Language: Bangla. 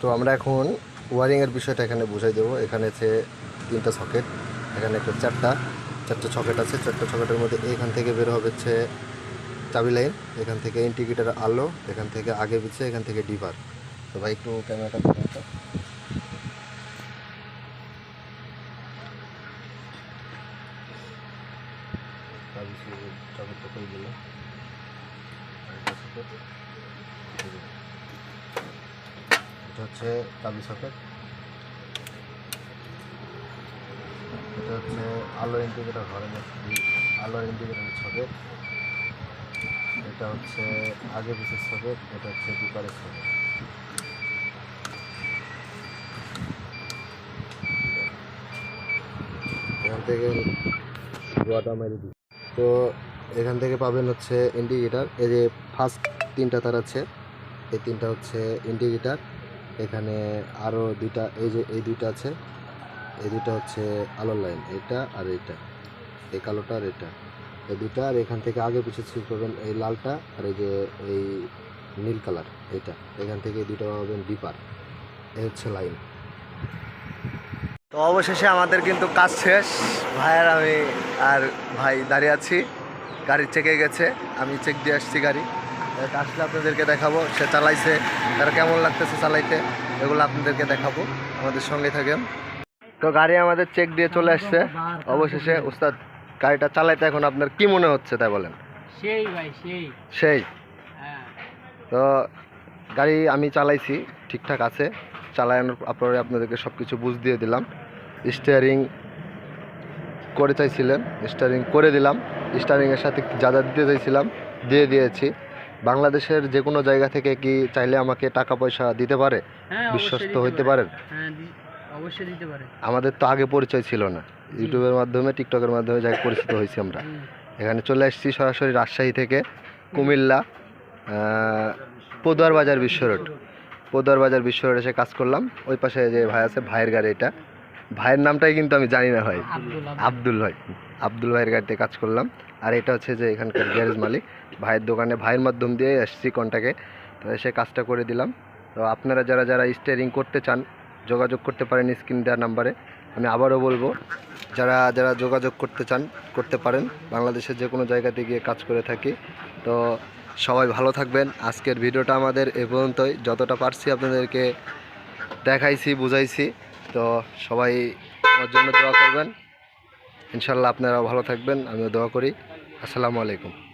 তো আমরা এখন ওয়ারিংয়ের বিষয়টা এখানে বুঝাই দেবো। এখানে আছে তিনটা সকেট, এখানে একটা চারটা চারটা সকেট আছে। চারটা সকেটের মধ্যে এখান থেকে বের হবে হচ্ছে চাবি লাইন, এখান থেকে ইন্ডিকেটার আলো, এখান থেকে আগে পিছে, এখান থেকে ডিভার। তো ভাই একটু ক্যামেরাটা চাবিটা করে। এটা হচ্ছে চাবি সকেট। এটা হচ্ছে আলো ইন্ডিকেটার ঘরে আলো ইন্ডিকেটার সকেট। এটা হচ্ছে আগে পিছের সকেট, এটা হচ্ছে দুপারের সকেট। এখান থেকে ধোয়াটা মেরে দিই। তো এখান থেকে পাবেন হচ্ছে ইন্ডিকেটার এই যে ফার্স্ট তিনটা তার আছে, এই তিনটা হচ্ছে ইন্ডিকেটার এখানে আরও দুইটা, এই যে, এই দুইটা আছে। এই দুইটা হচ্ছে আলোর লাইন এটা আর এইটা। এই কালোটা আর এটা। এই দুইটা, আর এখান থেকে আগে পিছিয়ে ঠিক করবেন এই লালটা, আর এই যে, এই নীল কালার এটা এখান থেকে এই দুইটা পাবেন ডিপার এই হচ্ছে লাইন তো অবশেষে আমাদের কিন্তু কাজ শেষ। ভাইয়ের আমি আর ভাই দাঁড়িয়ে আছি। গাড়ি চেকে গেছে। আমি চেক দিয়ে আসছি গাড়ি। আসলে আপনাদেরকে দেখাবো সে চালাইছে। তার কেমন লাগতেছে চালাইতে এগুলো আপনাদেরকে দেখাবো। আমাদের সঙ্গে থাকেন। তো গাড়ি আমাদের চেক দিয়ে চলে আসছে। অবশেষে উস্তাদ গাড়িটা চালাইতে এখন আপনার কি মনে হচ্ছে তাই বলেন? সেই ভাই সেই। সেই। হ্যাঁ। তো গাড়ি আমি চালাইছি ঠিকঠাক আছে। চালানোর পরে আপনাদেরকে সব কিছু বুঝ দিয়ে দিলাম। স্টিয়ারিং করে চাইছিলেন স্টিয়ারিং করে দিলাম। স্টিয়ারিংয়ের সাথে যা যা দিতে চাইছিলাম দিয়ে দিয়েছি। বাংলাদেশের যে কোনো জায়গা থেকে কি চাইলে আমাকে টাকা পয়সা দিতে পারে? হ্যাঁ বিশ্বস্ত হইতে পারে। পারেন? হ্যাঁ অবশ্যই দিতে পারে। আমাদের তো আগে পরিচয় ছিল না। ইউটিউবের মাধ্যমে টিকটকের মাধ্যমে যাই পরিচিত হয়েছি আমরা। এখানে চলে এসেছি সরাসরি রাজশাহী থেকে কুমিল্লা পদুয়ার বাজার বিশ্ব রোড পদুয়ার বাজার বিশ্ব রোড এসে কাজ করলাম। ওই পাশে যে ভাই আছে ভাইয়ের গাড়ি এটা। ভাইয়ের নামটাই কিন্তু আমি জানি না ভাই। আব্দুল ভাই। আব্দুল ভাইয়ের গাড়িতে কাজ করলাম। আর এটা হচ্ছে যে এখানকার গ্যারেজ মালিক। ভাইয়ের দোকানে ভাইয়ের মাধ্যম দিয়ে এসেছি কন্টাকে তো এসে কাজটা করে দিলাম। তো আপনারা যারা যারা স্টিয়ারিং করতে চান যোগাযোগ করতে পারেন স্ক্রিন দেওয়ার নাম্বারে আমি আবারও বলব যারা যারা যোগাযোগ করতে চান করতে পারেন। বাংলাদেশের যে কোনো জায়গাতে গিয়ে কাজ করে থাকি। তো সবাই ভালো থাকবেন। আজকের ভিডিওটা আমাদের এ পর্যন্তই। যতটা পারছি আপনাদেরকে দেখাইছি বুঝাইছি। তো সবাই আমার জন্য দোয়া করবেন। ইনশাল্লাহ আপনারাও ভালো থাকবেন, আমিও দোয়া করি। আসসালামু আলাইকুম।